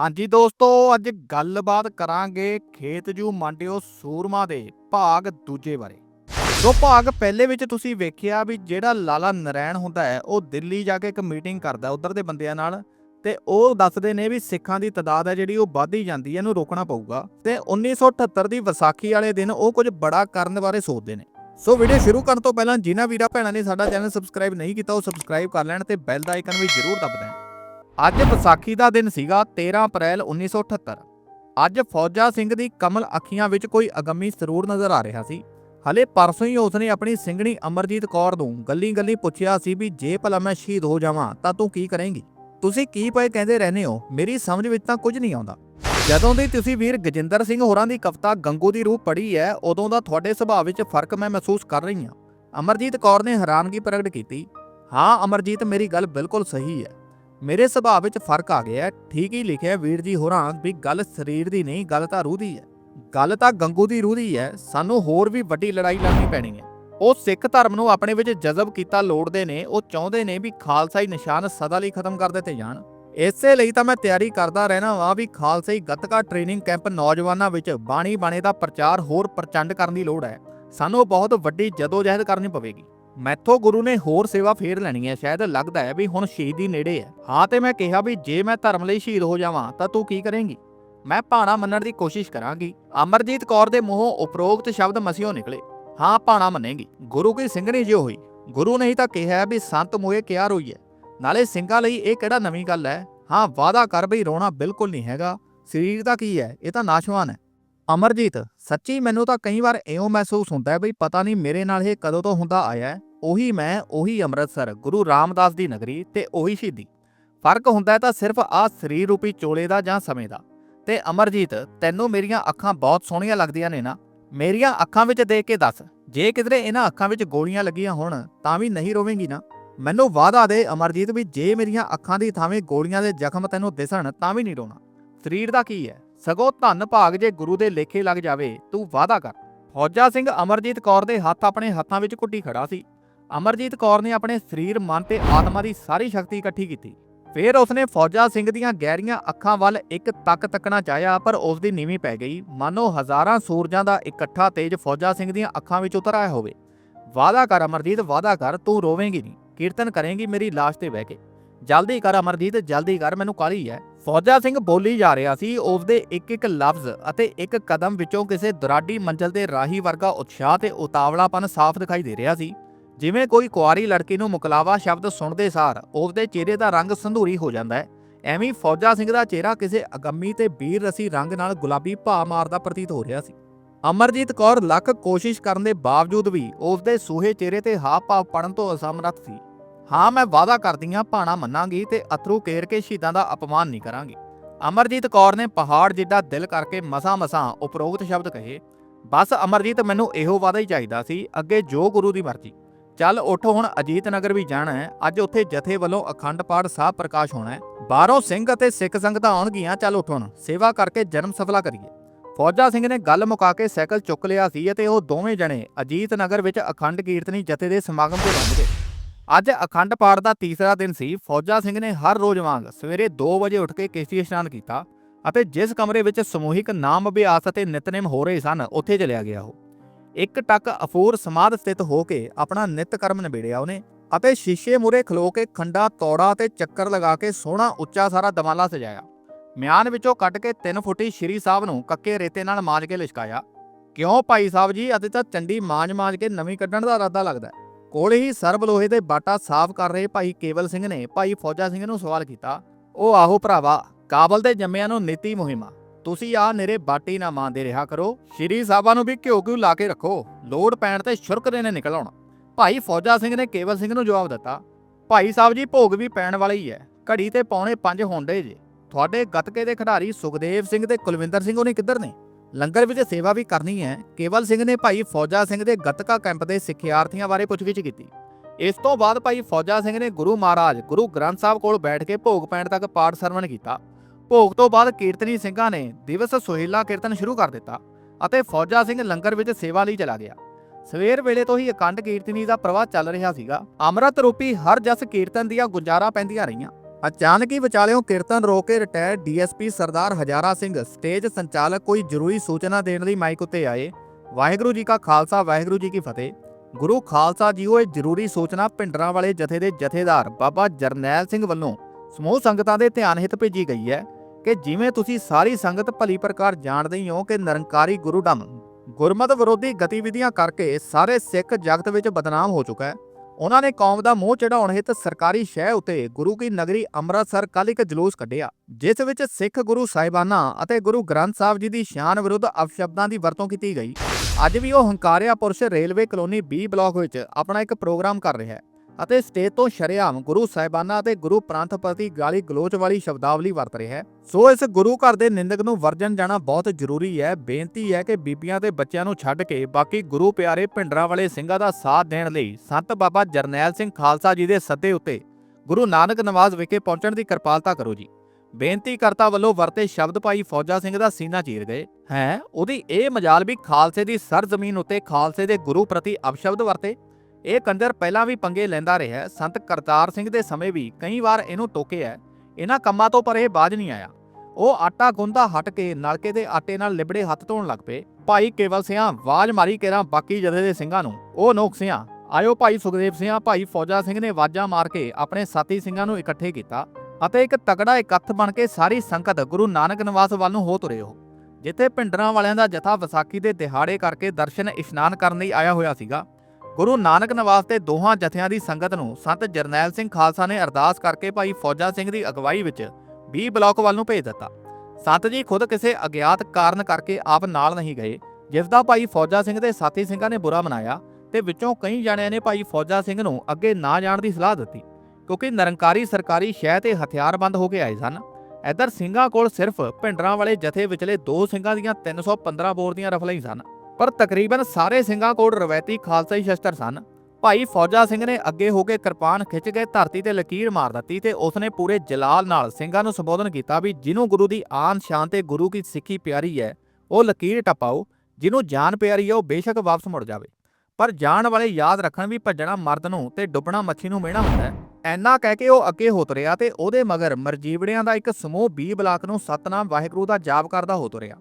ਹਾਂਜੀ ਦੋਸਤੋ, ਅੱਜ ਗੱਲਬਾਤ ਕਰਾਂਗੇ ਖੇਤਜੂ ਮੰਡਿਓ ਸੂਰਮਾ ਦੇ ਭਾਗ ਦੂਜੇ ਬਾਰੇ। ਸੋ ਭਾਗ ਪਹਿਲੇ ਵਿੱਚ ਤੁਸੀਂ ਵੇਖਿਆ ਵੀ ਜਿਹੜਾ ਲਾਲਾ ਨਰੈਣ ਹੁੰਦਾ ਹੈ, ਉਹ ਦਿੱਲੀ ਜਾ ਕੇ ਇੱਕ ਮੀਟਿੰਗ ਕਰਦਾ ਉਧਰ ਦੇ ਬੰਦਿਆਂ ਨਾਲ ਤੇ ਉਹ ਦੱਸਦੇ ਨੇ ਵੀ ਸਿੱਖਾਂ ਦੀ ਤਦਾਦ ਹੈ ਜਿਹੜੀ ਉਹ ਵੱਧਦੀ ਜਾਂਦੀ ਹੈ, ਇਹਨੂੰ ਰੋਕਣਾ ਪਊਗਾ ਤੇ 1978 ਦੀ ਵਿਸਾਖੀ ਵਾਲੇ ਦਿਨ ਉਹ ਕੁਝ ਬੜਾ ਕਰਨ ਬਾਰੇ ਸੋਚਦੇ ਨੇ। ਸੋ ਵੀਡੀਓ ਸ਼ੁਰੂ ਕਰਨ ਤੋਂ ਪਹਿਲਾਂ ਜਿਨ੍ਹਾਂ ਵੀਰਾਂ ਭੈਣਾਂ ਨੇ ਸਾਡਾ ਚੈਨਲ ਸਬਸਕ੍ਰਾਈਬ ਨਹੀਂ ਕੀਤਾ, ਉਹ ਸਬਸਕ੍ਰਾਈਬ ਕਰ ਲੈਣ ਤੇ ਬੈਲ ਦਾ ਆਈਕਨ ਵੀ ਜ਼ਰੂਰ ਦਬ ਦੇਣ ਅੱਜ ਵਿਸਾਖੀ ਦਾ ਦਿਨ ਸੀਗਾ 13 ਅਪ੍ਰੈਲ 1978 ਅੱਜ ਫੌਜਾ ਸਿੰਘ ਦੀ ਕਮਲ ਅੱਖੀਆਂ ਵਿੱਚ ਕੋਈ ਅਗੰਮੀ ਸਰੂਰ ਨਜ਼ਰ ਆ ਰਿਹਾ ਸੀ। ਹਲੇ ਪਰਸੋਂ ਹੀ ਉਸਨੇ ਆਪਣੀ ਸਿੰਘਣੀ ਅਮਰਜੀਤ ਕੌਰ ਨੂੰ ਗੱਲੀ ਗੱਲੀ ਪੁੱਛਿਆ ਸੀ ਵੀ ਜੇ ਭਲਾ ਮੈਂ ਸ਼ਹੀਦ ਹੋ ਜਾਵਾਂ ਤਾਂ ਤੂੰ ਕੀ ਕਰੇਂਗੀ? ਤੁਸੀਂ ਕੀ ਪਏ ਕਹਿੰਦੇ ਰਹਿੰਦੇ ਹੋ? ਮੇਰੀ ਸਮਝ ਵਿੱਚ ਤਾਂ ਕੁਝ ਨਹੀਂ ਆਉਂਦਾ। ਜਦੋਂ ਦੀ ਤੁਸੀਂ ਵੀਰ ਗਜਿੰਦਰ ਸਿੰਘ ਹੋਰਾਂ ਦੀ ਕਵਿਤਾ ਗੰਗੂ ਦੀ ਰੂਹ ਪੜ੍ਹੀ ਹੈ, ਉਦੋਂ ਦਾ ਤੁਹਾਡੇ ਸੁਭਾਅ ਵਿੱਚ ਫ਼ਰਕ ਮੈਂ ਮਹਿਸੂਸ ਕਰ ਰਹੀ ਹਾਂ। ਅਮਰਜੀਤ ਕੌਰ ਨੇ ਹੈਰਾਨਗੀ ਪ੍ਰਗਟ ਕੀਤੀ। ਹਾਂ, ਅਮਰਜੀਤ, ਮੇਰੀ ਗੱਲ ਬਿਲਕੁਲ ਸਹੀ ਹੈ। ਮੇਰੇ ਸੁਭਾਅ ਵਿੱਚ ਫ਼ਰਕ ਆ ਗਿਆ ਠੀਕ ਹੀ ਲਿਖਿਆ ਵੀਰ ਜੀ ਹੋਰਾਂ ਵੀ ਗੱਲ ਸਰੀਰ ਦੀ ਨਹੀਂ, ਗੱਲ ਤਾਂ ਰੂਹ ਦੀ ਹੈ। ਗੱਲ ਤਾਂ ਗੰਗੂ ਦੀ ਰੂਹ ਦੀ ਹੈ। ਸਾਨੂੰ ਹੋਰ ਵੀ ਵੱਡੀ ਲੜਾਈ ਲੜਨੀ ਪੈਣੀ ਹੈ। ਉਹ ਸਿੱਖ ਧਰਮ ਨੂੰ ਆਪਣੇ ਵਿੱਚ ਜਜ਼ਬ ਕੀਤਾ ਲੋੜਦੇ ਨੇ, ਉਹ ਚਾਹੁੰਦੇ ਨੇ ਵੀ ਖਾਲਸਾਈ ਨਿਸ਼ਾਨ ਸਦਾ ਲਈ ਖਤਮ ਕਰ ਦਿੱਤੇ ਜਾਣ। ਇਸੇ ਲਈ ਤਾਂ ਮੈਂ ਤਿਆਰੀ ਕਰਦਾ ਰਹਿਣਾ ਵਾਂ ਵੀ ਖਾਲਸਾਈ ਗੱਤਕਾ ਟ੍ਰੇਨਿੰਗ ਕੈਂਪ ਨੌਜਵਾਨਾਂ ਵਿੱਚ ਬਾਣੀ ਬਾਣੇ ਦਾ ਪ੍ਰਚਾਰ ਹੋਰ ਪ੍ਰਚੰਡ ਕਰਨ ਦੀ ਲੋੜ ਹੈ। ਸਾਨੂੰ ਬਹੁਤ ਵੱਡੀ ਜਦੋਜਹਿਦ ਕਰਨੀ ਪਵੇਗੀ। ਮੈਥੋਂ ਗੁਰੂ ਨੇ ਹੋਰ ਸੇਵਾ ਫੇਰ ਲੈਣੀ ਹੈ। ਸ਼ਾਇਦ ਲੱਗਦਾ ਹੈ ਵੀ ਹੁਣ ਸ਼ਹੀਦੀ ਨੇੜੇ ਹੈ। ਹਾਂ ਤੇ ਮੈਂ ਕਿਹਾ ਵੀ ਜੇ ਮੈਂ ਧਰਮ ਲਈ ਸ਼ਹੀਦ ਹੋ ਜਾਵਾਂ, ਤਾਂ ਤੂੰ ਕੀ ਕਰੇਂਗੀ? ਮੈਂ ਭਾਣਾ ਮੰਨਣ ਦੀ ਕੋਸ਼ਿਸ਼ ਕਰਾਂਗੀ। ਅਮਰਜੀਤ ਕੌਰ ਦੇ ਮੂੰਹੋਂ ਉਪਰੋਕਤ ਸ਼ਬਦ ਮਸੀਹੋਂ ਨਿਕਲੇ। ਹਾਂ, ਭਾਣਾ ਮੰਨੇਗੀ। ਗੁਰੂ ਕੀ ਸਿੰਘਣੀ ਜਿਉ ਹੋਈ। ਗੁਰੂ ਨੇ ਹੀ ਤਾਂ ਕਿਹਾ ਵੀ ਸੰਤ ਮੋਏ ਕਿਆ ਰੋਈ ਹੈ। ਨਾਲੇ ਸਿੰਘਾਂ ਲਈ ਇਹ ਕਿਹੜਾ ਨਵੀਂ ਗੱਲ ਹੈ? ਹਾਂ ਵਾਦਾ ਕਰ ਬਈ ਰੋਣਾ ਬਿਲਕੁਲ ਨਹੀਂ ਹੈਗਾ। ਸਰੀਰ ਤਾਂ ਕੀ ਹੈ? ਇਹ ਤਾਂ ਨਾਸ਼ਵਾਨ ਹੈ। ਅਮਰਜੀਤ, ਸੱਚੀ ਮੈਨੂੰ ਤਾਂ ਕਈ ਵਾਰ ਇਉਂ ਮਹਿਸੂਸ ਹੁੰਦਾ ਹੈ ਬਈ ਪਤਾ ਨਹੀਂ ਮੇਰੇ ਨਾਲ ਇਹ ਕਦੋਂ ਤੋਂ ਹੁੰਦਾ ਆਇਆ ਹੈ। ਉਹੀ ਮੈਂ, ਉਹੀ ਅੰਮ੍ਰਿਤਸਰ, ਗੁਰੂ ਰਾਮਦਾਸ ਦੀ ਨਗਰੀ ਤੇ ਉਹੀ ਸ਼ਹੀਦੀ। ਫ਼ਰਕ ਹੁੰਦਾ ਹੈ ਤਾਂ ਸਿਰਫ ਆਹ ਸਰੀਰ ਰੂਪੀ ਚੋਲੇ ਦਾ ਜਾਂ ਸਮੇਂ ਦਾ। ਤੇ ਅਮਰਜੀਤ, ਤੈਨੂੰ ਮੇਰੀਆਂ ਅੱਖਾਂ ਬਹੁਤ ਸੋਹਣੀਆਂ ਲੱਗਦੀਆਂ ਨੇ ਨਾ। ਮੇਰੀਆਂ ਅੱਖਾਂ ਵਿੱਚ ਦੇਖ ਕੇ ਦੱਸ, ਜੇ ਕਿਧਰੇ ਇਹਨਾਂ ਅੱਖਾਂ ਵਿੱਚ ਗੋਲੀਆਂ ਲੱਗੀਆਂ ਹੋਣ, ਤਾਂ ਵੀ ਨਹੀਂ ਰੋਵੇਂਗੀ ਨਾ? ਮੈਨੂੰ ਵਾਅਦਾ ਦੇ ਅਮਰਜੀਤ ਵੀ ਜੇ ਮੇਰੀਆਂ ਅੱਖਾਂ ਦੀ ਥਾਵੇਂ ਗੋਲੀਆਂ ਦੇ ਜ਼ਖਮ ਤੈਨੂੰ ਦਿਸਣ, ਤਾਂ ਵੀ ਨਹੀਂ ਰੋਣਾ। ਸਰੀਰ ਦਾ ਕੀ ਹੈ ਸਗੋਂ ਧੰਨ ਭਾਗ ਜੇ ਗੁਰੂ ਦੇ ਲੇਖੇ ਲੱਗ ਜਾਵੇ, ਤੂੰ ਵਾਅਦਾ ਕਰ। ਫੌਜਾ ਸਿੰਘ ਅਮਰਜੀਤ ਕੌਰ ਦੇ ਹੱਥ ਆਪਣੇ ਹੱਥਾਂ ਵਿੱਚ ਕੁੱਟੀ ਖੜਾ ਸੀ। ਅਮਰਜੀਤ ਕੌਰ ਨੇ ਆਪਣੇ ਸਰੀਰ, ਮਨ ਤੇ ਆਤਮਾ ਦੀ ਸਾਰੀ ਸ਼ਕਤੀ ਇਕੱਠੀ ਕੀਤੀ। ਫਿਰ ਉਸਨੇ ਫੌਜਾ ਸਿੰਘ ਦੀਆਂ ਗਹਿਰੀਆਂ ਅੱਖਾਂ ਵੱਲ ਇੱਕ ਤੱਕ ਤੱਕਣਾ ਚਾਹਿਆ, ਪਰ ਉਸ ਦੀ ਨੀਵੀਂ ਪੈ ਗਈ। ਮਾਨੋ ਹਜ਼ਾਰਾਂ ਸੂਰਜਾਂ ਦਾ ਇਕੱਠਾ ਤੇਜ ਫੌਜਾ ਸਿੰਘ ਦੀਆਂ ਅੱਖਾਂ ਵਿੱਚ ਉਤਰ ਆਇਆ ਹੋਵੇ। ਵਾਅਦਾ ਕਰ ਅਮਰਜੀਤ ਵਾਅਦਾ ਕਰ, ਤੂੰ ਰੋਵੇਂਗੀ ਨਹੀਂ। ਕੀਰਤਨ ਕਰੇਂਗੀ ਮੇਰੀ ਲਾਸ਼ ਤੇ ਬਹਿ ਕੇ। ਜਲਦੀ ਕਰ ਅਮਰਜੀਤ, ਜਲਦੀ ਕਰ, ਮੈਨੂੰ ਕਾਹਲੀ ਹੈ ਫੌਜਾ ਸਿੰਘ ਬੋਲੀ ਜਾ ਰਿਹਾ ਸੀ ਉਸ ਦੇ ਇੱਕ ਇੱਕ ਲਫ਼ਜ਼ ਅਤੇ ਇੱਕ ਕਦਮ ਵਿੱਚੋਂ ਕਿਸੇ ਦੁਰਾਡੀ ਮੰਜ਼ਲ ਦੇ ਰਾਹੀ ਵਰਗਾ ਉਤਸ਼ਾਹ ਤੇ ਉਤਾਵਲਾਪਨ ਸਾਫ਼ ਦਿਖਾਈ ਦੇ ਰਿਹਾ ਸੀ। ਜਿਵੇਂ ਕੋਈ ਕੁਆਰੀ ਲੜਕੀ ਨੂੰ ਮੁਕਲਾਵਾ ਸ਼ਬਦ ਸੁਣਦੇ ਸਾਰ ਉਸ ਦੇ ਚਿਹਰੇ ਦਾ ਰੰਗ ਸੰਧੂਰੀ ਹੋ ਜਾਂਦਾ ਹੈ, ਐਵੇਂ ਫੌਜਾ ਸਿੰਘ ਦਾ ਚਿਹਰਾ ਕਿਸੇ ਅਗੰਮੀ ਤੇ ਬੀਰ ਰਸੀ ਰੰਗ ਨਾਲ ਗੁਲਾਬੀ ਭਾ ਮਾਰਦਾ ਪ੍ਰਤੀਤ ਹੋ ਰਿਹਾ ਸੀ। ਅਮਰਜੀਤ ਕੌਰ ਲੱਖ ਕੋਸ਼ਿਸ਼ ਕਰਨ ਦੇ ਬਾਵਜੂਦ ਵੀ ਉਸ ਦੇ ਸੂਹੇ ਚਿਹਰੇ ਤੇ ਹਾਵ ਭਾਵ ਪੜਨ ਤੋਂ ਅਸਮਰੱਥ ਸੀ। ਹਾਂ, ਮੈਂ ਵਾਅਦਾ ਕਰਦੀ ਹਾਂ, ਭਾਣਾ ਮੰਨਾਂਗੀ ਤੇ ਅਥਰੂ ਕੇਰ ਕੇ ਸ਼ਹੀਦਾਂ ਦਾ ਅਪਮਾਨ ਨਹੀਂ ਕਰਾਂਗੀ। ਅਮਰਜੀਤ ਕੌਰ ਨੇ ਪਹਾੜ ਜਿੱਡਾ ਦਿਲ ਕਰਕੇ ਮਸਾਂ-ਮਸਾਂ ਉਪਰੋਕਤ ਸ਼ਬਦ ਕਹੇ। ਬਸ, ਅਮਰਜੀਤ, ਮੈਨੂੰ ਇਹੋ ਵਾਅਦਾ ਹੀ ਚਾਹੀਦਾ ਸੀ, ਅੱਗੇ ਜੋ ਗੁਰੂ ਦੀ ਮਰਜ਼ੀ। ਚੱਲ ਉੱਠ ਹੁਣ, ਅਜੀਤ ਨਗਰ ਵੀ ਜਾਣਾ ਹੈ। ਅੱਜ ਉੱਥੇ ਜਥੇ ਵੱਲੋਂ ਅਖੰਡ ਪਾਠ ਸਾਹਿਬ ਪ੍ਰਕਾਸ਼ ਹੋਣਾ ਹੈ। ਬਾਹਰੋਂ ਸਿੰਘ ਅਤੇ ਸਿੱਖ ਸੰਗਤਾਂ ਆਉਣਗੀਆਂ, ਚੱਲ ਉੱਠ ਹੁਣ, ਸੇਵਾ ਕਰਕੇ ਜਨਮ ਸਫਲਾ ਕਰੀਏ। ਫੌਜਾ ਸਿੰਘ ਨੇ ਗੱਲ ਮੁਕਾ ਕੇ ਸਾਈਕਲ ਚੁੱਕ ਲਿਆ ਸੀ ਅਤੇ ਉਹ ਦੋਵੇਂ ਜਣੇ ਅਜੀਤ ਨਗਰ ਵਿੱਚ ਅਖੰਡ ਕੀਰਤਨੀ ਜਥੇ ਦੇ ਸਮਾਗਮ ਤੇ ਪਹੁੰਚ ਗਏ। ਅੱਜ ਅਖੰਡ ਪਾਠ ਦਾ ਤੀਸਰਾ ਦਿਨ ਸੀ। ਫੌਜਾ ਸਿੰਘ ਨੇ ਹਰ ਰੋਜ਼ ਵਾਂਗ ਸਵੇਰੇ 2 ਵਜੇ ਉੱਠ ਕੇ ਕੇਸੀ ਇਸ਼ਨਾਨ ਕੀਤਾ ਅਤੇ ਜਿਸ ਕਮਰੇ ਵਿੱਚ ਸਮੂਹਿਕ ਨਾਮ ਅਭਿਆਸ ਅਤੇ ਨਿਤਨੇਮ ਹੋ ਰਹੇ ਸਨ, ਉੱਥੇ ਚਲਿਆ ਗਿਆ ਉਹ। ਇੱਕ ਟੱਕ ਅਫੂਰ ਸਮਾਧ ਸਥਿਤ ਹੋ ਕੇ ਆਪਣਾ ਨਿਤ ਕਰਮ ਨਿਬੇੜਿਆ ਉਹਨੇ ਅਤੇ ਸ਼ੀਸ਼ੇ ਮੂਰੇ ਖਲੋ ਕੇ ਖੰਡਾ, ਤੌੜਾ ਤੇ ਚੱਕਰ ਲਗਾ ਕੇ ਸੋਹਣਾ ਉੱਚਾ ਸਾਰਾ ਦਮਾਲਾ ਸਜਾਇਆ। ਮਿਆਨ ਵਿੱਚੋਂ ਕੱਟ ਕੇ 3 ਫੁੱਟੀ ਸ਼੍ਰੀ ਸਾਹਿਬ ਨੂੰ ਕੱਕੇ ਰੇਤੇ ਨਾਲ ਮਾਂਜ ਕੇ ਲਿਸ਼ਕਾਇਆ। ਕਿਉਂ ਭਾਈ ਸਾਹਿਬ ਜੀ ਅਤੇ ਤਾਂ ਚੰਡੀ ਮਾਂਜ-ਮਾਂਜ ਕੇ ਨਵੀਂ ਕੱਢਣ ਦਾ ਇਰਾਦਾ ਲੱਗਦਾ ਕੋਲ ਹੀ ਸਰਬ ਲੋਹੇ ਦੇ ਬਾਟਾ ਸਾਫ਼ ਕਰ ਰਹੇ ਭਾਈ ਕੇਵਲ ਸਿੰਘ ਨੇ ਭਾਈ ਫੌਜਾ ਸਿੰਘ ਨੂੰ ਸਵਾਲ ਕੀਤਾ। ਉਹ ਆਹੋ ਭਰਾਵਾ, ਕਾਬਲ ਦੇ ਜੰਮਿਆਂ ਨੂੰ ਨੀਤੀ ਮੁਹਿੰਮਾ। ਤੁਸੀਂ ਆ ਨੇਰੇ ਬਾਟੀ ਨਾ ਮੰਨਦੇ ਰਿਹਾ ਕਰੋ। ਸ਼੍ਰੀ ਸਾਹਿਬਾਂ ਨੂੰ ਵੀ ਘਿਓ ਘਿਓ ਲਾ ਕੇ ਰੱਖੋ। ਲੋੜ ਪੈਣ ਤੇ ਸ਼ੁਰਕਰੇ ਨੇ ਨਿਕਲ ਆਉਣਾ। ਭਾਈ ਫੌਜਾ ਸਿੰਘ ਨੇ ਕੇਵਲ ਸਿੰਘ ਨੂੰ ਜਵਾਬ ਦਿੱਤਾ, ਭਾਈ ਸਾਹਿਬ ਜੀ, ਭੋਗ ਵੀ ਪੈਣ ਵਾਲਾ ਹੀ ਹੈ। ਘੜੀ ਤੇ ਪੌਣੇ 5 ਹੁੰਦੇ ਜੇ। ਤੁਹਾਡੇ ਗੱਤਕੇ ਦੇ ਖਿਡਾਰੀ ਸੁਖਦੇਵ ਸਿੰਘ ਤੇ ਕੁਲਵਿੰਦਰ ਸਿੰਘ ਉਹਨੇ ਕਿੱਧਰ ਨੇ? ਲੰਗਰ ਵਿੱਚ ਸੇਵਾ ਵੀ ਕਰਨੀ ਹੈ। ਕੇਵਲ ਸਿੰਘ ਨੇ ਭਾਈ ਫੌਜਾ ਸਿੰਘ ਦੇ ਗੱਤਕਾ ਕੈਂਪ ਦੇ ਸਿੱਖਿਆਰਥੀਆਂ ਬਾਰੇ ਪੁੱਛਗਿੱਛ ਕੀਤੀ। ਇਸ ਤੋਂ ਬਾਅਦ ਭਾਈ ਫੌਜਾ ਸਿੰਘ ਨੇ ਗੁਰੂ ਮਹਾਰਾਜ, ਗੁਰੂ ਗ੍ਰੰਥ ਸਾਹਿਬ ਕੋਲ ਬੈਠ ਕੇ ਭੋਗ ਪੈਣ ਤੱਕ ਪਾਠ ਸਰਵਣ ਕੀਤਾ। ਭੋਗ ਤੋਂ ਬਾਅਦ ਕੀਰਤਨੀ ਸਿੰਘਾਂ ਨੇ ਦਿਵਸ ਸੁਹੇਲਾ ਕੀਰਤਨ ਸ਼ੁਰੂ ਕਰ ਦਿੱਤਾ ਅਤੇ ਫੌਜਾ ਸਿੰਘ ਲੰਗਰ ਵਿੱਚ ਸੇਵਾ ਲਈ ਚਲਾ ਗਿਆ। ਸਵੇਰ ਵੇਲੇ ਤੋਂ ਹੀ ਅਖੰਡ ਕੀਰਤਨੀ ਦਾ ਪ੍ਰਵਾਹ ਚੱਲ ਰਿਹਾ ਸੀਗਾ। ਅੰਮ੍ਰਿਤ ਰੂਪੀ ਹਰ ਜਸ ਕੀਰਤਨ ਦੀਆਂ ਗੁੰਜਾਰਾਂ ਪੈਂਦੀਆਂ ਰਹੀਆਂ। ਅਚਾਨਕ ਹੀ ਵਿਚਾਲਿਓਂ ਕੀਰਤਨ ਰੋਕ ਕੇ retired DSP Sardar Hazara Singh stage ਸੰਚਾਲਕ ਕੋਈ ਜ਼ਰੂਰੀ ਸੂਚਨਾ ਦੇਣ ਲਈ ਮਾਈਕ ਉੱਤੇ ਆਏ। ਵਾਹਿਗੁਰੂ ਜੀ ਕਾ ਖਾਲਸਾ, ਵਾਹਿਗੁਰੂ ਜੀ ਕੀ ਫਤਿਹ। ਗੁਰੂ ਖਾਲਸਾ ਜੀ ਉਹ ਜ਼ਰੂਰੀ ਸੂਚਨਾ ਪਿੰਡਰਾਂ ਵਾਲੇ ਜਥੇ ਦੇ ਜਥੇਦਾਰ ਬਾਬਾ ਜਰਨੈਲ ਸਿੰਘ ਵੱਲੋਂ ਸਮੂਹ ਸੰਗਤਾਂ ਦੇ ਧਿਆਨ ਹਿੱਤ ਭੇਜੀ ਗਈ ਹੈ। ਕਿ ਜਿਵੇਂ ਤੁਸੀਂ ਸਾਰੀ ਸੰਗਤ ਭਲੀ ਪ੍ਰਕਾਰ ਜਾਣਦੇ ਹੀ ਹੋ ਕਿ ਨਿਰੰਕਾਰੀ ਗੁਰੂ ਡਮ ਗੁਰਮਤ ਵਿਰੋਧੀ ਗਤੀਵਿਧੀਆਂ ਕਰਕੇ ਸਾਰੇ ਸਿੱਖ ਜਗਤ ਵਿੱਚ ਬਦਨਾਮ ਹੋ ਚੁੱਕਾ ਹੈ। ਉਹਨਾਂ ਨੇ ਕੌਮ ਦਾ ਮੋਹ ਚੜਾਉਣ ਹਿੱਤ ਸਰਕਾਰੀ ਸ਼ਹਿ ਉਤੇ ਗੁਰੂ ਕੀ ਨਗਰੀ ਅੰਮ੍ਰਿਤਸਰ ਕੱਲ ਇੱਕ ਜਲੂਸ ਕੱਢਿਆ, ਜਿਸ ਵਿੱਚ ਸਿੱਖ ਗੁਰੂ ਸਾਹਿਬਾਨਾਂ ਅਤੇ ਗੁਰੂ ਗ੍ਰੰਥ ਸਾਹਿਬ ਜੀ ਦੀ ਸ਼ਾਨ ਵਿਰੁੱਧ ਅਪਸ਼ਬਦਾਂ ਦੀ ਵਰਤੋਂ ਕੀਤੀ ਗਈ। ਅੱਜ ਵੀ ਉਹ ਹੰਕਾਰਿਆ ਪੁਰਸ਼ ਰੇਲਵੇ ਕਲੋਨੀ 20 ਬਲਾਕ ਵਿੱਚ ਆਪਣਾ ਇੱਕ ਪ੍ਰੋਗਰਾਮ ਕਰ ਰਿਹਾ ਹੈ। ਅਤੇ ਸਟੇਜ ਤੋਂ ਸ਼ਰੇਆਮ ਗੁਰੂ ਸਾਹਿਬਾਨਾਂ ਅਤੇ ਗੁਰੂ ਪੰਥ ਪ੍ਰਤੀ ਗਾਲੀ ਗਲੋਚ ਵਾਲੀ ਸ਼ਬਦਾਵਲੀ ਵਰਤ ਰਿਹਾ ਹੈ। ਸੋ ਇਸ ਗੁਰੂ ਘਰ ਦੇ ਨਿੰਦਕ ਨੂੰ ਵਰਜਨ ਜਾਣਾ ਬਹੁਤ ਜ਼ਰੂਰੀ ਹੈ। ਬੇਨਤੀ ਹੈ ਕਿ ਬੀਬੀਆਂ ਤੇ ਬੱਚਿਆਂ ਨੂੰ ਛੱਡ ਕੇ ਬਾਕੀ ਗੁਰੂ ਪਿਆਰੇ ਭਿੰਡਰਾਂ ਵਾਲੇ ਸਿੰਘਾਂ ਦਾ ਸਾਥ ਦੇਣ ਲਈ ਸੰਤ ਬਾਬਾ ਜਰਨੈਲ ਸਿੰਘ ਖਾਲਸਾ ਜੀ ਦੇ ਸੱਦੇ ਉੱਤੇ ਗੁਰੂ ਨਾਨਕ ਨਵਾਜ਼ ਵਿਖੇ ਪਹੁੰਚਣ ਦੀ ਕਿਰਪਾਲਤਾ ਕਰੋ ਜੀ। ਬੇਨਤੀ ਕਰਤਾ ਵੱਲੋਂ ਵਰਤੇ ਸ਼ਬਦ ਭਾਈ ਫੌਜਾ ਸਿੰਘ ਦਾ ਸੀਨਾ ਚੀਰ ਗਏ। ਹੈ, ਉਹਦੀ ਇਹ ਮਜਾਲ ਵੀ ਖਾਲਸੇ ਦੀ ਸਰਜ਼ਮੀਨ ਉੱਤੇ ਖਾਲਸੇ ਦੇ ਗੁਰੂ ਪ੍ਰਤੀ ਅਪਸ਼ਬਦ ਵਰਤੇ। ਇਹ ਕੰਜਰ ਪਹਿਲਾਂ ਵੀ ਪੰਗੇ ਲੈਂਦਾ ਰਿਹਾ ਸੰਤ ਕਰਤਾਰ ਸਿੰਘ ਦੇ ਸਮੇਂ ਵੀ ਕਈ ਵਾਰ ਇਹਨੂੰ ਟੋਕਿਆ ਹੈ। ਇਹਨਾਂ ਕੰਮਾਂ ਤੋਂ ਪਰ ਇਹ ਬਾਜ ਨਹੀਂ ਆਇਆ। ਉਹ ਆਟਾ ਗੁੰਦਾ ਹਟ ਕੇ ਨਲਕੇ ਦੇ ਆਟੇ ਨਾਲ ਲਿਬੜੇ ਹੱਥ ਧੋਣ ਲੱਗ ਪਏ। ਭਾਈ ਕੇਵਲ ਸਿਆਂ, ਆਵਾਜ਼ ਮਾਰੀ ਕੇਰਾਂ ਬਾਕੀ ਜਥੇ ਦੇ ਸਿੰਘਾਂ ਨੂੰ। ਉਹ ਨੋਕ ਸਿਆਂ, ਆਇਓ ਭਾਈ ਸੁਖਦੇਵ ਸਿਆਂ, ਭਾਈ ਫੌਜਾ ਸਿੰਘ ਨੇ ਆਵਾਜ਼ਾਂ ਮਾਰ ਕੇ ਆਪਣੇ ਸਾਥੀ ਸਿੰਘਾਂ ਨੂੰ ਇਕੱਠੇ ਕੀਤਾ ਅਤੇ ਇੱਕ ਤਕੜਾ ਇਕੱਠ ਬਣ ਕੇ ਸਾਰੀ ਸੰਗਤ ਗੁਰੂ ਨਾਨਕ ਨਿਵਾਸ ਵੱਲ ਨੂੰ ਹੋ ਤੁਰੇ ਹੋ ਜਿੱਥੇ ਪਿੰਡਰਾਂ ਵਾਲਿਆਂ ਦਾ ਜਥਾ ਵਿਸਾਖੀ ਦੇ ਦਿਹਾੜੇ ਕਰਕੇ ਦਰਸ਼ਨ ਇਸ਼ਨਾਨ ਕਰਨ ਲਈ ਆਇਆ ਹੋਇਆ ਸੀਗਾ ਗੁਰੂ ਨਾਨਕ ਨਿਵਾਸ ਤੇ ਦੋਹਾਂ ਜਥਿਆਂ ਦੀ ਸੰਗਤ ਨੂੰ ਸੰਤ ਜਰਨੈਲ ਸਿੰਘ ਖਾਲਸਾ ਨੇ ਅਰਦਾਸ ਕਰਕੇ ਭਾਈ ਫੌਜਾ ਸਿੰਘ ਦੀ ਅਗਵਾਈ ਵਿੱਚ 20 ਬਲਾਕ ਵੱਲ ਨੂੰ ਭੇਜ ਦਿੱਤਾ। ਸੰਤ ਜੀ ਖੁਦ ਕਿਸੇ ਅਗਿਆਤ ਕਾਰਨ ਕਰਕੇ ਆਪ ਨਾਲ ਨਹੀਂ ਗਏ, ਜਿਸ ਦਾ ਭਾਈ ਫੌਜਾ ਸਿੰਘ ਦੇ ਸਾਥੀ ਸਿੰਘਾਂ ਨੇ ਬੁਰਾ ਮਨਾਇਆ ਤੇ ਵਿੱਚੋਂ ਕਈ ਜਣਿਆਂ ਨੇ ਭਾਈ ਫੌਜਾ ਸਿੰਘ ਨੂੰ ਅੱਗੇ ਨਾ ਜਾਣ ਦੀ ਸਲਾਹ ਦਿੱਤੀ, ਕਿਉਂਕਿ ਨਿਰੰਕਾਰੀ ਸਰਕਾਰੀ ਸ਼ਹਿ ਤੇ ਹਥਿਆਰਬੰਦ ਹੋ ਕੇ ਆਏ ਸਨ। ਇੱਧਰ ਸਿੰਘਾਂ ਕੋਲ ਸਿਰਫ ਭਿੰਡਰਾਂ ਵਾਲੇ ਜਥੇ ਵਿਚਲੇ ਦੋ ਸਿੰਘਾਂ ਦੀਆਂ 315 ਬੋਰ ਦੀਆਂ ਰਫਲਾਂ ਹੀ ਸਨ। ਪਰ ਤਕਰੀਬਨ ਸਾਰੇ ਸਿੰਘਾਂ ਕੋਲ ਰਵਾਇਤੀ ਖਾਲਸਾਈ ਸ਼ਸਤਰ ਸਨ। ਭਾਈ ਫੌਜਾ ਸਿੰਘ ਨੇ ਅੱਗੇ ਹੋ ਕੇ ਕਿਰਪਾਨ ਖਿੱਚ ਕੇ ਧਰਤੀ ਤੇ ਲਕੀਰ ਮਾਰ ਦਿੱਤੀ ਤੇ ਉਸਨੇ ਪੂਰੇ ਜਲਾਲ ਨਾਲ ਸਿੰਘਾਂ ਨੂੰ ਸੰਬੋਧਨ ਕੀਤਾ ਵੀ ਜਿਹਨੂੰ ਗੁਰੂ ਦੀ ਆਨ ਸ਼ਾਨ ਤੇ ਗੁਰੂ ਕੀ ਸਿੱਖੀ ਪਿਆਰੀ ਹੈ, ਉਹ ਲਕੀਰ ਟਪਾਓ, ਜਿਹਨੂੰ ਜਾਨ ਪਿਆਰੀ ਹੈ ਉਹ ਬੇਸ਼ੱਕ ਵਾਪਸ ਮੁੜ ਜਾਵੇ। ਪਰ ਜਾਣ ਵਾਲੇ ਯਾਦ ਰੱਖਣ ਵੀ ਭੱਜਣਾ ਮਰਦ ਨੂੰ ਤੇ ਡੁੱਬਣਾ ਮੱਛੀ ਨੂੰ ਮਿਹਣਾ ਹੁੰਦਾ ਹੈ। ਐਨਾ ਕਹਿ ਕੇ ਉਹ ਅੱਗੇ ਹੋ ਤੁਰਿਆ ਤੇ ਉਹਦੇ ਮਗਰ ਮਰਜੀਵੜਿਆਂ ਦਾ ਇੱਕ ਸਮੂਹ 20 ਬਲਾਕ ਨੂੰ ਸਤਨਾਮ ਵਾਹਿਗੁਰੂ ਦਾ ਜਾਪ ਕਰਦਾ ਹੋ ਤੁਰਿਆ।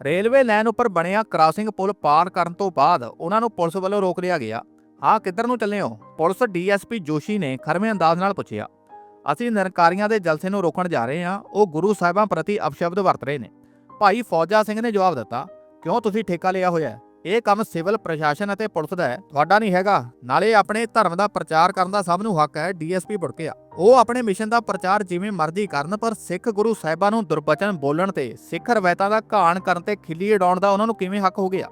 ਰੇਲਵੇ ਲਾਈਨ ਉੱਪਰ ਬਣਿਆ ਕ੍ਰਾਸਿੰਗ ਪੁਲ ਪਾਰ ਕਰਨ ਤੋਂ ਬਾਅਦ ਉਹਨਾਂ ਨੂੰ ਪੁਲਿਸ ਵੱਲੋਂ ਰੋਕ ਲਿਆ ਗਿਆ। ਹਾਂ ਕਿੱਧਰ ਨੂੰ ਚੱਲੇ ਹੋ? ਪੁਲਿਸ ਡੀਐਸਪੀ ਜੋਸ਼ੀ ਨੇ ਖਰਮੇ ਅੰਦਾਜ਼ ਨਾਲ ਪੁੱਛਿਆ। ਅਸੀਂ ਨਿਰਕਾਰੀਆਂ ਦੇ ਜਲਸੇ ਨੂੰ ਰੋਕਣ ਜਾ ਰਹੇ ਹਾਂ, ਉਹ ਗੁਰੂ ਸਾਹਿਬਾਂ ਪ੍ਰਤੀ ਅਪਸ਼ਬਦ ਵਰਤ ਰਹੇ ਨੇ। ਭਾਈ ਫੌਜਾ ਸਿੰਘ ਨੇ ਜਵਾਬ ਦਿੱਤਾ, ਕਿਉਂ ਤੁਸੀਂ ਠੇਕਾ ਲਿਆ ਹੋਇਆ ਇਹ ਕੰਮ ਸਿਵਲ ਪ੍ਰਸ਼ਾਸਨ ਅਤੇ ਪੁਲਿਸ ਦਾ ਹੈ। ਤੁਹਾਡਾ ਨਹੀਂ ਹੈਗਾ। ਨਾਲੇ ਆਪਣੇ ਧਰਮ ਦਾ ਪ੍ਰਚਾਰ ਕਰਨ ਦਾ ਸਭ ਨੂੰ ਹੱਕ ਹੈ, ਡੀਐਸਪੀ ਬੁੜਕਿਆ ਉਹ ਆਪਣੇ ਮਿਸ਼ਨ ਦਾ ਪ੍ਰਚਾਰ ਜਿਵੇਂ ਮਰਜ਼ੀ ਕਰਨ, ਪਰ ਸਿੱਖ ਗੁਰੂ ਸਾਹਿਬਾਂ ਨੂੰ ਦੁਰਬਚਨ ਬੋਲਣ ਤੇ ਸਿੱਖ ਰਵਾਇਤਾਂ ਦਾ ਘਾਣ ਕਰਨ ਤੇ ਖਿੱਲੀ ਉਡਾਉਣ ਦਾ ਉਹਨਾਂ ਨੂੰ ਕਿਵੇਂ ਹੱਕ ਹੋ ਗਿਆ?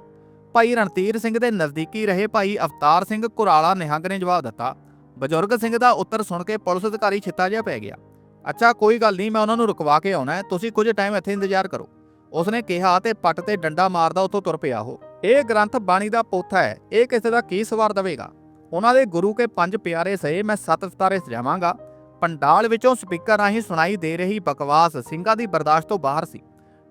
ਭਾਈ ਰਣਧੀਰ ਸਿੰਘ ਦੇ ਨਜ਼ਦੀਕੀ ਰਹੇ ਭਾਈ ਅਵਤਾਰ ਸਿੰਘ ਕੁਰਾਲਾ ਨਿਹੰਗ ਨੇ ਜਵਾਬ ਦਿੱਤਾ, ਬਜ਼ੁਰਗ ਸਿੰਘ ਦਾ ਉੱਤਰ ਸੁਣ ਕੇ ਪੁਲਿਸ ਅਧਿਕਾਰੀ ਛਿੱਤਾ ਜਿਹਾ ਪੈ ਗਿਆ। ਅੱਛਾ, ਕੋਈ ਗੱਲ ਨਹੀਂ, ਮੈਂ ਉਹਨਾਂ ਨੂੰ ਰੁਕਵਾ ਕੇ ਆਉਣਾ ਹੈ। ਤੁਸੀਂ ਕੁਝ ਟਾਈਮ ਇੱਥੇ ਇੰਤਜ਼ਾਰ ਕਰੋ। ਉਸਨੇ ਕਿਹਾ ਤੇ ਪੱਟ ਤੇ ਡੰਡਾ ਮਾਰਦਾ ਉੱਥੋਂ ਤੁਰ ਪਿਆ ਉਹ। ਇਹ ਗ੍ਰੰਥ ਬਾਣੀ ਦਾ ਪੋਥਾ ਹੈ, ਇਹ ਕਿਸੇ ਦਾ ਕੀ ਸਵਾਰ ਦੇਵੇਗਾ? ਉਹਨਾਂ ਦੇ ਗੁਰੂ ਕੇ ਪੰਜ ਪਿਆਰੇ ਸਏ ਮੈਂ ਸੱਤ ਸਤਾਰੇ ਸਜਾਵਾਂਗਾ। ਪੰਡਾਲ ਵਿੱਚੋਂ ਸਪੀਕਰ ਰਾਹੀਂ ਸੁਣਾਈ ਦੇ ਰਹੀ ਬਕਵਾਸ ਸਿੰਘਾਂ ਦੀ ਬਰਦਾਸ਼ਤ ਤੋਂ ਬਾਹਰ ਸੀ।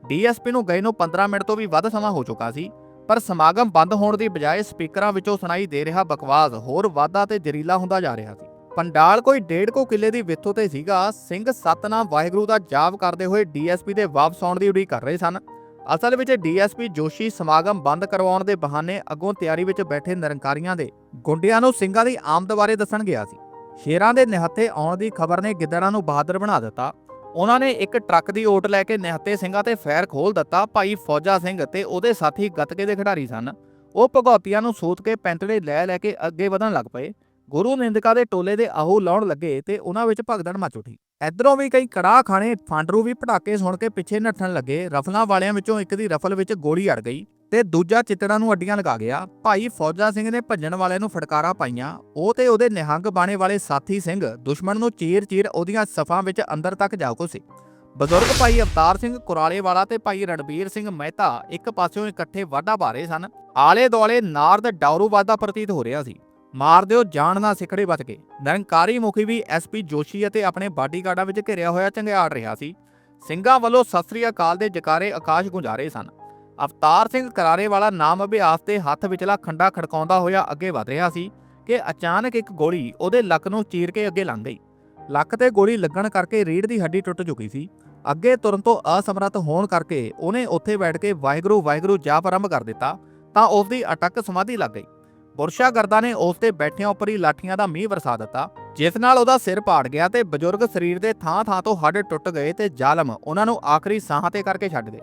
ਡੀਐਸਪੀ ਨੂੰ ਗਏ ਨੂੰ 15 ਮਿੰਟ ਤੋਂ ਵੀ ਵੱਧ ਸਮਾਂ ਹੋ ਚੁੱਕਾ ਸੀ, ਪਰ ਸਮਾਗਮ ਬੰਦ ਹੋਣ ਦੀ ਬਜਾਏ ਸਪੀਕਰਾਂ ਵਿੱਚੋਂ ਸੁਣਾਈ ਦੇ ਰਿਹਾ ਬਕਵਾਸ ਹੋਰ ਵਾਧਾ ਤੇ ਜ਼ਰੀਲਾ ਹੁੰਦਾ ਜਾ ਰਿਹਾ ਸੀ। ਪੰਡਾਲ ਕੋਈ ਡੇਢ ਕੋ ਕਿੱਲੇ ਦੀ ਵਿੱਥੋਂ ਤੇ ਸੀਗਾ, ਸਿੰਘ ਸਤਨਾਮ ਵਾਹਿਗੁਰੂ ਦਾ ਜਾਪ ਕਰਦੇ ਹੋਏ ਡੀਐਸਪੀ ਦੇ ਵਾਪਸ ਆਉਣ ਦੀ ਉਡੀਕ ਕਰ ਰਹੇ ਸਨ। ਅਸਲ ਵਿੱਚ ਡੀਐਸਪੀ ਜੋਸ਼ੀ ਸਮਾਗਮ ਬੰਦ ਕਰਵਾਉਣ ਦੇ ਬਹਾਨੇ ਅੱਗੋਂ ਤਿਆਰੀ ਵਿੱਚ ਬੈਠੇ ਨਿਰੰਕਾਰੀਆਂ ਦੇ ਗੁੰਡਿਆਂ ਨੂੰ ਸਿੰਘਾਂ ਦੀ ਆਮਦ ਬਾਰੇ ਦੱਸਣ ਗਿਆ ਸੀ। ਸ਼ੇਰਾਂ ਦੇ ਨਿਹੱਥੇ ਆਉਣ ਦੀ ਖਬਰ ਨੇ ਗਿੱਦੜਾਂ ਨੂੰ ਬਹਾਦਰ ਬਣਾ ਦਿੱਤਾ। ਉਹਨਾਂ ਨੇ ਇੱਕ ਟਰੱਕ ਦੀ ਓਟ ਲੈ ਕੇ ਨਿਹੱਤੇ ਸਿੰਘਾਂ ਤੇ ਫੈਰ ਖੋਲ ਦਿੱਤਾ। ਭਾਈ ਫੌਜਾ ਸਿੰਘ ਤੇ ਉਹਦੇ ਸਾਥੀ ਗੱਤਕੇ ਦੇ ਖਿਡਾਰੀ ਸਨ। ਉਹ ਭਗੌਤੀਆਂ ਨੂੰ ਸੂਤ ਕੇ ਪੈਂਤੜੇ ਲੈ ਲੈ ਕੇ ਅੱਗੇ ਵਧਣ ਲੱਗ ਪਏ। ਗੁਰੂ ਨਿੰਦਕਾ ਦੇ ਟੋਲੇ ਦੇ ਆਹੂ ਲਾਉਣ ਲੱਗੇ ਤੇ ਉਹਨਾਂ ਵਿੱਚ ਭਗਦੜ ਮਚ ਉੱਠੀ। ਇਧਰੋਂ ਵੀ ਕਈ ਕੜਾਹ ਖਾਣੇ ਫਾਂਡਰੂ ਵੀ ਪਟਾਕੇ ਸੁਣ ਕੇ ਪਿੱਛੇ ਨੱਠਣ ਲੱਗੇ। ਰਫਲਾਂ ਵਾਲਿਆਂ ਵਿੱਚੋਂ ਇੱਕ ਦੀ ਰਫਲ ਵਿੱਚ ਗੋਲੀ ਅੜ ਗਈ ਤੇ ਦੂਜਾ ਚਿੱਤੜਾਂ ਨੂੰ ਅੱਡੀਆਂ ਲਗਾ ਗਿਆ। ਭਾਈ ਫੌਜਾ ਸਿੰਘ ਨੇ ਭੱਜਣ ਵਾਲਿਆਂ ਨੂੰ ਫਟਕਾਰਾਂ ਪਾਈਆਂ। ਉਹ ਤੇ ਉਹਦੇ ਨਿਹੰਗ ਬਾਣੇ ਵਾਲੇ ਸਾਥੀ ਸਿੰਘ ਦੁਸ਼ਮਣ ਨੂੰ ਚੀਰ-ਚੀਰ ਉਹਦੀਆਂ ਸਫਾਂ ਵਿੱਚ ਅੰਦਰ ਤੱਕ ਜਾ ਘੁਸੇ। ਬਜ਼ੁਰਗ ਭਾਈ ਅਵਤਾਰ ਸਿੰਘ ਕੁਰਾਲੇ ਵਾਲਾ ਤੇ ਭਾਈ ਰਣਬੀਰ ਸਿੰਘ ਮਹਿਤਾ ਇੱਕ ਪਾਸਿਓਂ ਇਕੱਠੇ ਵਾਢਾ ਭਾਰੇ ਸਨ। ਆਲੇ ਦੁਆਲੇ ਨਾਰਦ ਡਾਊਰੂਵਾਦ ਦਾ ਪ੍ਰਤੀਤ ਹੋ ਰਿਹਾ ਸੀ। ਮਾਰ ਦਿਓ, ਜਾਨ ਨਾ ਸਿਖੜੇ ਬਚ ਕੇ ਨਿਰੰਕਾਰੀ ਮੁਖੀ ਵੀ ਐਸਪੀ ਜੋਸ਼ੀ ਅਤੇ ਆਪਣੇ ਬਾਡੀਗਾਰਡਾਂ ਵਿੱਚ ਘਿਰਿਆ ਹੋਇਆ ਚੰਗਿਆੜ ਰਿਹਾ ਸੀ। ਸਿੰਘਾਂ ਵੱਲੋਂ ਸਤਿ ਸ੍ਰੀ ਅਕਾਲ ਦੇ ਜਕਾਰੇ ਆਕਾਸ਼ ਗੁੰਜਾਰੇ ਸਨ। ਅਵਤਾਰ ਸਿੰਘ ਕਰਾਰੇ ਵਾਲਾ ਨਾਮ ਅਭਿਆਸ ਤੇ ਹੱਥ ਵਿਚਲਾ ਖੰਡਾ ਖੜਕਾਉਂਦਾ ਹੋਇਆ ਅੱਗੇ ਵਧ ਰਿਹਾ ਸੀ ਕਿ ਅਚਾਨਕ ਇੱਕ ਗੋਲੀ ਉਹਦੇ ਲੱਕ ਨੂੰ ਚੀਰ ਕੇ ਅੱਗੇ ਲੰਘ ਗਈ। ਲੱਕ ਤੇ ਗੋਲੀ ਲੱਗਣ ਕਰਕੇ ਰੀੜ ਦੀ ਹੱਡੀ ਟੁੱਟ ਚੁੱਕੀ ਸੀ। ਅੱਗੇ ਤੁਰਨ ਤੋਂ ਅਸਮਰੱਥ ਹੋਣ ਕਰਕੇ ਉਹਨੇ ਉੱਥੇ ਬੈਠ ਕੇ ਵਾਹਿਗੁਰੂ ਵਾਹਿਗੁਰੂ ਜਾਪ ਆਰੰਭ ਕਰ ਦਿੱਤਾ ਤਾਂ ਉਸ ਦੀ ਅਟਕ ਸਮਾਧੀ ਲੱਗ ਗਈ। ਬੁਰਸ਼ਾ ਨੇ ਉਸ ਤੇ ਬੈਠਿਆਂ ਉੱਪਰ ਹੀ ਲਾਠੀਆਂ ਦਾ ਮੀਂਹ ਵਰਸਾ ਦਿੱਤਾ, ਜਿਸ ਨਾਲ ਉਹਦਾ ਸਿਰ ਪਾੜ ਗਿਆ ਤੇ ਬਜ਼ੁਰਗ ਸਰੀਰ ਦੇ ਥਾਂ-ਥਾਂ ਤੋਂ ਹੱਡ ਟੁੱਟ ਗਏ ਤੇ ਜ਼ਾਲਮ ਉਹਨਾਂ ਨੂੰ ਆਖਰੀ ਸਾਹਾਂ ਤੇ ਕਰਕੇ ਛੱਡ ਗਏ।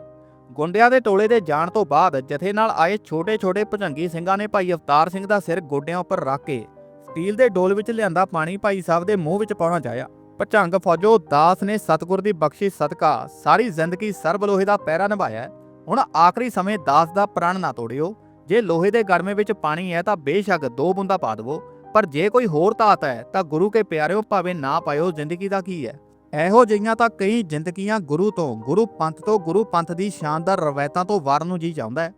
ਗੁੰਡਿਆਂ ਦੇ ਟੋਲੇ ਦੇ ਜਾਣ ਤੋਂ ਬਾਅਦ ਜਥੇ ਨਾਲ ਆਏ ਛੋਟੇ-ਛੋਟੇ ਭਜੰਗੀ ਸਿੰਘਾਂ ਨੇ ਭਾਈ ਅਵਤਾਰ ਸਿੰਘ ਦਾ ਸਿਰ ਗੋਡਿਆਂ ਉੱਪਰ ਰੱਖ ਕੇ ਸਟੀਲ ਦੇ ਡੋਲ ਵਿੱਚ ਲਿਆਂਦਾ ਪਾਣੀ ਭਾਈ ਸਾਹਿਬ ਦੇ ਮੂੰਹ ਵਿੱਚ ਪਾਉਣਾ ਚਾਹਿਆ। ਭਚੰਗ ਫੌਜੋ ਦਾਸ ਨੇ ਸਤਿਗੁਰ ਦੀ ਬਖਸ਼ਿਸ਼, ਸਦਕਾ ਸਾਰੀ ਜ਼ਿੰਦਗੀ ਸਰਬ ਲੋਹੇ ਦਾ ਪਹਿਰਾ ਨਿਭਾਇਆ ਹੁਣ ਆਖਰੀ ਸਮੇਂ ਦਾਸ ਦਾ ਪ੍ਰਣ ਨਾ ਤੋੜਿਓ। ਜੇ ਲੋਹੇ ਦੇ ਗਰਮੇ ਵਿੱਚ ਪਾਣੀ ਹੈ ਤਾਂ ਬੇਸ਼ੱਕ ਦੋ ਬੂੰਦਾ ਪਾ ਦਿਵੋ, ਪਰ ਜੇ ਕੋਈ ਹੋਰ ਧਾਤ ਹੈ ਤਾਂ ਗੁਰੂ ਕੇ ਪਿਆਰਿਓ ਭਾਵੇਂ ਨਾ ਪਾਇਓ, ਜ਼ਿੰਦਗੀ ਦਾ ਕੀ ਹੈ? ਇਹੋ ਜਿਹੀਆਂ ਤਾਂ ਕਈ ਜ਼ਿੰਦਗੀਆਂ ਗੁਰੂ ਤੋਂ, ਗੁਰੂ ਪੰਥ ਤੋਂ, ਗੁਰੂ ਪੰਥ ਦੀ ਸ਼ਾਨਦਾਰ ਰਵਾਇਤਾਂ ਤੋਂ ਵਾਰਨ ਨੂੰ ਜੀ ਚਾਹੁੰਦਾ ਹੈ।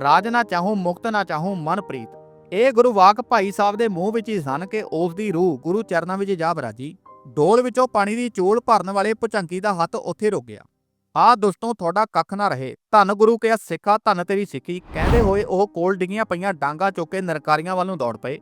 ਰਾਜ ਨਾ ਚਾਹੋ, ਮੁਕਤ ਨਾ ਚਾਹੋ, ਮਨਪ੍ਰੀਤ। ਇਹ ਗੁਰੂ ਵਾਕ ਭਾਈ ਸਾਹਿਬ ਦੇ ਮੂੰਹ ਵਿੱਚ ਹੀ ਸਨ ਕਿ ਉਸ ਦੀ ਰੂਹ ਗੁਰੂ ਚਰਨਾਂ ਵਿੱਚ ਜਾ ਬਰਾਜੀ ਡੋਲ ਵਿੱਚੋਂ ਪਾਣੀ ਦੀ ਚੋਲ ਭਰਨ ਵਾਲੇ ਭੁਚੰਕੀ ਦਾ ਹੱਥ ਉੱਥੇ ਰੁਕ ਗਿਆ। ਆ ਦੋਸਤੋ, ਤੁਹਾਡਾ ਕੱਖ ਨਾ ਰਹੇ। ਧੰਨ ਗੁਰੂ ਕਿਆ ਸਿੱਖਾ, ਧੰਨ ਤੇਰੀ ਸਿੱਖੀ। ਕਹਿੰਦੇ ਹੋਏ ਉਹ ਕੋਲ ਡਿੱਗੀਆਂ ਪਈਆਂ ਡਾਂਗਾ ਚੁੱਕ ਕੇ ਨਰਕਾਰੀਆਂ ਵੱਲ ਨੂੰ ਦੌੜ ਪਏ।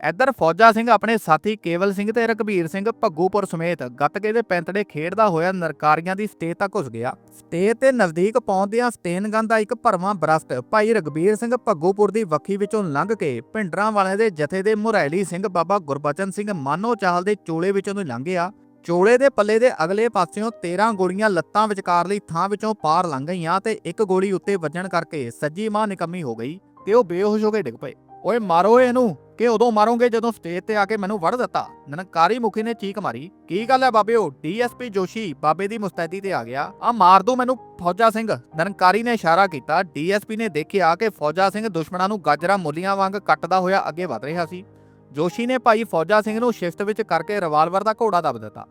ਇੱਧਰ ਫੌਜਾ ਸਿੰਘ ਆਪਣੇ ਸਾਥੀ ਕੇਵਲ ਸਿੰਘ ਤੇ ਰਘਬੀਰ ਸਿੰਘ ਭੱਗੂਪੁਰ ਸਮੇਤ ਗੱਤਕੇ ਦੇ ਪੈਂਤੜੇ ਖੇਡਦਾ ਹੋਇਆ ਨਰਕਾਰੀਆਂ ਦੀ ਸਟੇਜ ਤੱਕ ਘੁਸ ਗਿਆ। ਸਟੇਜ ਤੇ ਨਜ਼ਦੀਕ ਪਹੁੰਚਦਿਆਂ ਸਟੇਨਗਨ ਦਾ ਇੱਕ ਭਰਵਾਂ ਬਰਸਟ ਭਾਈ ਰਘਬੀਰ ਸਿੰਘ ਭੱਗੂਪੁਰ ਦੀ ਵੱਖੀ ਵਿੱਚੋਂ ਲੰਘ ਕੇ ਭਿੰਡਰਾਂ ਵਾਲਿਆਂ ਦੇ ਜਥੇ ਦੇ ਮੁਰੈਲੀ ਸਿੰਘ ਬਾਬਾ ਗੁਰਬਚਨ ਸਿੰਘ ਮਾਨੋ ਚਾਹਲ ਦੇ ਚੋਲੇ ਵਿੱਚੋਂ ਦੀ ਲੰਘ ਗਿਆ ਚੋਲੇ ਦੇ ਪੱਲੇ ਦੇ ਅਗਲੇ ਪਾਸਿਓਂ 13 ਗੋਲੀਆਂ ਲੱਤਾਂ ਵਿਚਕਾਰਲੀ ਥਾਂ ਵਿੱਚੋਂ ਪਾਰ ਲੰਘ ਗਈਆਂ ਤੇ ਇੱਕ ਗੋਲੀ ਉੱਤੇ ਵੱਜਣ ਕਰਕੇ ਸੱਜੀ ਮਾਂ ਨਿਕੰਮੀ ਹੋ ਗਈ ਤੇ ਉਹ ਬੇਹੋਸ਼ ਹੋ ਕੇ ਡਿੱਗ ਪਏ। ਓਏ ਮਾਰੋ ਇਹਨੂੰ, ਕਿ ਉਦੋਂ ਮਾਰੋਗੇ ਜਦੋਂ ਸਟੇਜ ਤੇ ਆ ਕੇ ਮੈਨੂੰ ਵੜ ਦਿੱਤਾ। ਨਨਕਾਰੀ ਮੁਖੀ ਨੇ ਚੀਕ ਮਾਰੀ। ਕੀ ਗੱਲ ਹੈ ਬਾਬਿਓ? ਡੀਐਸਪੀ ਜੋਸ਼ੀ ਬਾਬੇ ਦੀ ਮੁਸਤੈਦੀ ਤੇ ਆ ਗਿਆ। ਆ ਮਾਰ ਦੋ ਮੈਨੂੰ, ਫੌਜਾ ਸਿੰਘ। ਨਨਕਾਰੀ ਨੇ ਇਸ਼ਾਰਾ ਕੀਤਾ। ਡੀਐਸਪੀ ਨੇ ਦੇਖਿਆ ਕਿ ਫੌਜਾ ਸਿੰਘ ਦੁਸ਼ਮਣਾਂ ਨੂੰ ਗਾਜਰਾਂ ਮੁੱਲੀਆਂ ਵਾਂਗ ਕੱਟਦਾ ਹੋਇਆ ਅੱਗੇ ਵਧ ਰਿਹਾ ਸੀ। ਜੋਸ਼ੀ ਨੇ ਭਾਈ ਫੌਜਾ ਸਿੰਘ ਨੂੰ ਸ਼ਿਫਟ ਵਿੱਚ ਕਰਕੇ ਰਿਵਾਲਵਰ ਦਾ ਘੋੜਾ ਦੱਬ ਦਿੱਤਾ।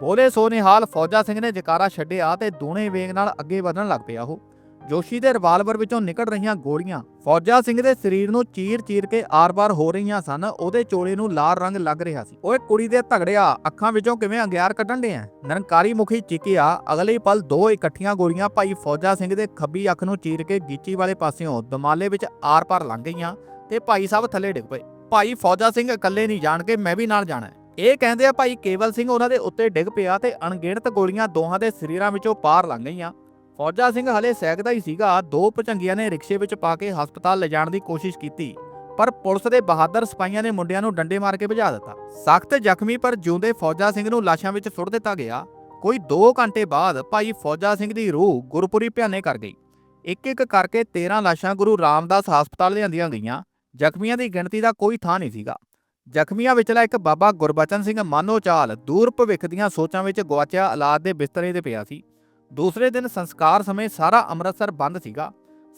ਬੋਲੇ ਸੋ ਨਿਹਾਲ ਫੌਜਾ ਸਿੰਘ ਨੇ ਜਕਾਰਾ ਛੱਡਿਆ ਤੇ ਦੋਨੇ ਵੇਗ ਨਾਲ ਅੱਗੇ ਵਧਣ ਲੱਗ ਪਿਆ ਉਹ। ਜੋਸ਼ੀ ਦੇ ਰਿਵਾਲਵਰ ਵਿੱਚੋਂ ਨਿਕਲ ਰਹੀਆਂ ਗੋਲੀਆਂ ਫੌਜਾ ਸਿੰਘ ਦੇ ਸਰੀਰ ਨੂੰ ਚੀਰ-ਚੀਰ ਕੇ ਆਰ-ਪਾਰ ਹੋ ਰਹੀਆਂ ਸਨ, ਉਹਦੇ ਚੋਲੇ ਨੂੰ ਲਾਲ ਰੰਗ ਲੱਗ ਰਿਹਾ ਸੀ। ਓਏ ਕੁੜੀ ਦੇ ਧਗੜਿਆ ਅੱਖਾਂ ਵਿੱਚੋਂ ਕਿਵੇਂ ਅੰਗਿਆਰ ਕੱਢਣ ਦੇ ਆ ਨਿਰੰਕਾਰੀ ਮੁਖੀ ਚੀਕਿਆ, ਅਗਲੇ ਪਲ ਦੋ ਇਕੱਠੀਆਂ ਗੋਲੀਆਂ ਭਾਈ ਫੌਜਾ ਸਿੰਘ ਦੇ ਖੱਬੀ ਅੱਖ ਨੂੰ ਚੀਰ ਕੇ ਗੀਚੀ ਵਾਲੇ ਪਾਸਿਓਂ ਦਮਾਲੇ ਵਿੱਚ ਆਰ-ਪਾਰ ਲੰਘ ਗਈਆਂ ਤੇ ਭਾਈ ਸਾਹਿਬ ਥੱਲੇ ਡਿੱਗ ਪਏ। ਭਾਈ ਫੌਜਾ ਸਿੰਘ ਇਕੱਲੇ ਨਹੀਂ ਜਾਣ ਕੇ ਮੈਂ ਵੀ ਨਾਲ ਜਾਣਾ ਇਹ ਕਹਿੰਦੇ ਆ ਭਾਈ ਕੇਵਲ ਸਿੰਘ ਉਹਨਾਂ ਦੇ ਉੱਤੇ ਡਿੱਗ ਪਿਆ ਤੇ ਅਣਗਿਣਤ ਗੋਲੀਆਂ ਦੋਹਾਂ ਦੇ ਸਰੀਰਾਂ ਵਿੱਚੋਂ ਪਾਰ ਲੰਘ ਗਈਆਂ। ਫੌਜਾ ਸਿੰਘ ਹਲੇ ਸੈਕਦਾ ਹੀ ਸੀਗਾ, ਦੋ ਭਚੰਗੀਆਂ ਨੇ ਰਿਕਸ਼ੇ ਵਿੱਚ ਪਾ ਕੇ ਹਸਪਤਾਲ ਲਿਜਾਣ ਦੀ ਕੋਸ਼ਿਸ਼ ਕੀਤੀ, ਪਰ ਪੁਲਿਸ ਦੇ ਬਹਾਦਰ ਸਿਪਾਹੀਆਂ ਨੇ ਮੁੰਡਿਆਂ ਨੂੰ ਡੰਡੇ ਮਾਰ ਕੇ ਭਜਾ ਦਿੱਤਾ। ਸਖਤ ਜ਼ਖਮੀ ਪਰ ਜਿਉਂਦੇ ਫੌਜਾ ਸਿੰਘ ਨੂੰ ਲਾਸ਼ਾਂ ਵਿੱਚ ਸੁੱਟ ਦਿੱਤਾ ਗਿਆ। ਕੋਈ 2 ਘੰਟੇ ਬਾਅਦ ਭਾਈ ਫੌਜਾ ਸਿੰਘ ਦੀ ਰੂਹ ਗੁਰਪੁਰੀ ਭਿਆਨੇ ਕਰ ਗਈ। ਇੱਕ ਇੱਕ ਕਰਕੇ 13 ਲਾਸ਼ਾਂ ਗੁਰੂ ਰਾਮਦਾਸ ਹਸਪਤਾਲ ਲਿਆਂਦੀਆਂ ਗਈਆਂ। ਜ਼ਖਮੀਆਂ ਦੀ ਗਿਣਤੀ ਦਾ ਕੋਈ ਥਾਂ ਨਹੀਂ ਸੀਗਾ। ਜ਼ਖਮੀਆਂ ਵਿਚਲਾ ਇੱਕ ਬਾਬਾ ਗੁਰਬਚਨ ਸਿੰਘ ਮਾਨੋ ਚਾਲ ਦੂਰ ਭਵਿੱਖ ਦੀਆਂ ਸੋਚਾਂ ਵਿੱਚ ਗਵਾਚਿਆ ਔਲਾਦ ਦੇ ਬਿਸਤਰੇ ਤੇ ਪਿਆ ਸੀ। ਦੂਸਰੇ ਦਿਨ ਸੰਸਕਾਰ ਸਮੇਂ ਸਾਰਾ ਅੰਮ੍ਰਿਤਸਰ ਬੰਦ ਸੀਗਾ।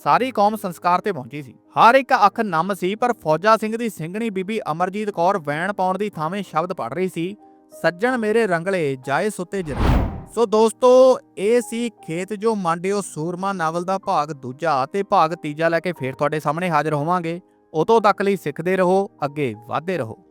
ਸਾਰੀ ਕੌਮ ਸੰਸਕਾਰ ਤੇ ਪਹੁੰਚੀ ਸੀ। ਹਰ ਇੱਕ ਅੱਖ ਨਮ ਸੀ, ਪਰ ਫੌਜਾ ਸਿੰਘ ਦੀ ਸਿੰਘਣੀ ਬੀਬੀ ਅਮਰਜੀਤ ਕੌਰ ਵੈਣ ਪਾਉਣ ਦੀ ਥਾਵੇਂ ਸ਼ਬਦ ਪੜ ਰਹੀ ਸੀ, ਸੱਜਣ ਮੇਰੇ ਰੰਗਲੇ ਜਾਏ ਸੁੱਤੇ ਜਰੇ। ਸੋ ਦੋਸਤੋ, ਇਹ ਸੀ ਖੇਤ ਜੋ ਮਾਂਡਿਓ ਸੂਰਮਾ ਨਾਵਲ ਦਾ ਭਾਗ ਦੂਜਾ ਤੇ ਭਾਗ ਤੀਜਾ ਲੈ ਕੇ ਫੇਰ ਤੁਹਾਡੇ ਸਾਹਮਣੇ ਹਾਜ਼ਰ ਹੋਵਾਂਗੇ। ਉਦੋਂ ਤੱਕ ਲਈ ਸਿੱਖਦੇ ਰਹੋ ਅੱਗੇ ਵਧਦੇ ਰਹੋ।